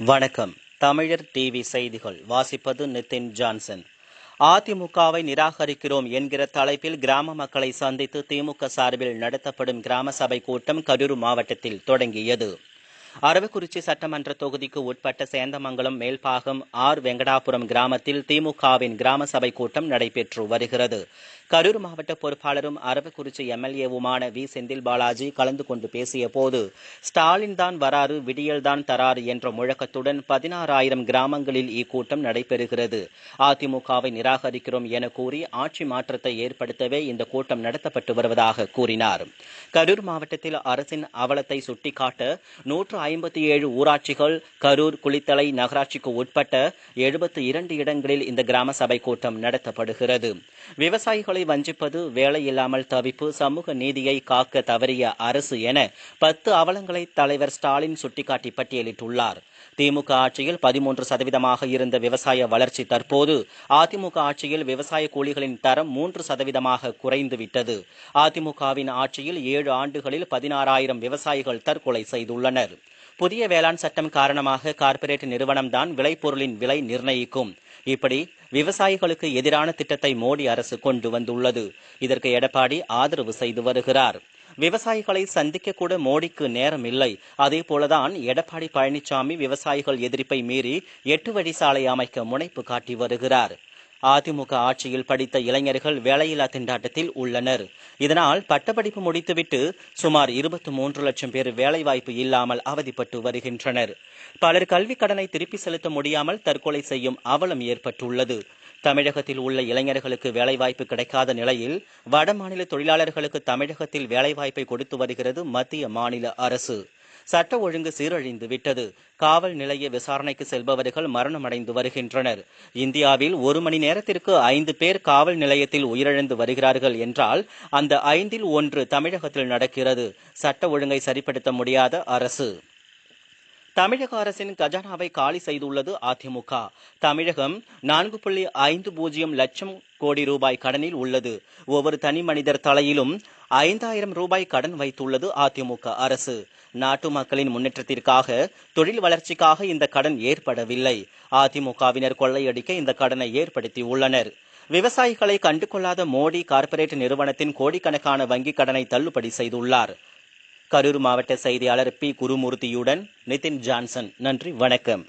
வணக்கம். தமிழர் டிவி செய்திகள். வாசிப்பது நிதின் ஜான்சன். அதிமுகவை நிராகரிக்கிறோம் என்கிற தலைப்பில் கிராம மக்களை சந்தித்து திமுக சார்பில் நடத்தப்படும் கிராம சபை கூட்டம் கரூர் மாவட்டத்தில் தொடங்கியது. அரவக்குறிச்சி சட்டமன்ற தொகுதிக்கு உட்பட்ட சேந்தமங்கலம் மேல்பாகம் ஆர். வெங்கடாபுரம் கிராமத்தில் திமுகவின் கிராம சபை கூட்டம் நடைபெற்று வருகிறது. கரூர் மாவட்ட பொறுப்பாளரும் அரவக்குறிச்சி எம்எல்ஏவுமான வி. செந்தில் பாலாஜி கலந்து கொண்டு பேசிய போது ஸ்டாலின் தான் வராறு விடியல்தான் தராறு என்ற முழக்கத்துடன் பதினாறாயிரம் கிராமங்களில் இக்கூட்டம் நடைபெறுகிறது. அதிமுகவை நிராகரிக்கிறோம் என கூறி ஆட்சி மாற்றத்தை ஏற்படுத்தவே இந்த கூட்டம் நடத்தப்பட்டு வருவதாக கூறினார். கரூர் மாவட்டத்தில் அரசின் அவலத்தை சுட்டிக்காட்ட நூற்று ஐம்பத்தி ஏழு ஊராட்சிகள் கரூர் குளித்தலை நகராட்சிக்கு உட்பட்ட எழுபத்தி இரண்டு இடங்களில் இந்த கிராம சபை கூட்டம் நடத்தப்படுகிறது. விவசாயிகளை வஞ்சிப்பது வேலை இல்லாமல் தவிப்பு சமூக நீதியை காக்க தவறிய அரசு என பத்து அவலங்களை தலைவர் ஸ்டாலின் சுட்டிக்காட்டி பட்டியலிட்டுள்ளார். திமுக ஆட்சியில் பதிமூன்று சதவீதமாக இருந்த விவசாய வளர்ச்சி தற்போது அதிமுக ஆட்சியில் விவசாய கூலிகளின் தரம் மூன்று சதவீதமாக குறைந்துவிட்டது. அதிமுகவின் ஆட்சியில் ஏழு ஆண்டுகளில் பதினாறாயிரம் விவசாயிகள் தற்கொலை செய்துள்ளனர். புதிய வேளாண் சட்டம் காரணமாக கார்ப்பரேட் நிறுவனம்தான் விளைபொருளின் விலை நிர்ணயிக்கும். இப்படி விவசாயிகளுக்கு எதிரான திட்டத்தை மோடி அரசு கொண்டு வந்துள்ளது. இதற்கு எடப்பாடி ஆதரவு செய்து வருகிறார். விவசாயிகளை சந்திக்க கூட மோடிக்கு நேரம் இல்லை. அதே போலதான் எடப்பாடி பழனிசாமி விவசாயிகள் எதிர்ப்பை மீறி எட்டு வழி சாலை அமைக்க முனைப்பு காட்டி வருகிறார். அதிமுக ஆட்சியில் படித்த இளைஞர்கள் வேலையில்லா திண்டாட்டத்தில் உள்ளனர். இதனால் பட்டப்படிப்பு முடித்துவிட்டு சுமார் இருபத்தி மூன்று லட்சம் பேர் வேலைவாய்ப்பு இல்லாமல் அவதிப்பட்டு வருகின்றனர். பலர் கல்வி கடனை திருப்பி செலுத்த முடியாமல் தற்கொலை செய்யும் அவலம் ஏற்பட்டுள்ளது. தமிழகத்தில் உள்ள இளைஞர்களுக்கு வேலைவாய்ப்பு கிடைக்காத நிலையில் வட மாநில தொழிலாளர்களுக்கு தமிழகத்தில் வேலைவாய்ப்பை கொடுத்து வருகிறது மத்திய மாநில அரசு. சட்ட ஒழுங்கு சீரழிந்து விட்டது. காவல் நிலைய விசாரணைக்கு செல்பவர்கள் மரணமடைந்து வருகின்றனர். இந்தியாவில் ஒரு மணி நேரத்திற்கு ஐந்து பேர் காவல் நிலையத்தில் உயிரிழந்து வருகிறார்கள் என்றால் அந்த ஐந்தில் ஒன்று தமிழகத்தில் நடக்கிறது. சட்ட ஒழுங்கை சரிப்படுத்த முடியாத அரசு. தமிழக அரசின் கஜானாவை காலி செய்துள்ளது அதிமுக. தமிழகம் நான்கு புள்ளி ஐந்து பூஜ்ஜியம் லட்சம் கோடி ரூபாய் கடனில் உள்ளது. ஒவ்வொரு தனி மனிதர் தலையிலும் ஐந்தாயிரம் ரூபாய் கடன் வைத்துள்ளது அதிமுக அரசு. நாட்டு மக்களின் முன்னேற்றத்திற்காக தொழில் வளர்ச்சிக்காக இந்த கடன் ஏற்படவில்லை. அதிமுகவினர் கொள்ளையடிக்க இந்த கடனை ஏற்படுத்தி உள்ளனர் விவசாயிகளை கண்டுகொள்ளாத மோடி கார்ப்பரேட் நிறுவனத்தின் கோடிக்கணக்கான வங்கிக் கடனை தள்ளுபடி செய்துள்ளார். கரூர் மாவட்ட செய்தியாளர் பி. குருமூர்த்தியுடன் நிதின் ஜான்சன். நன்றி வணக்கம்.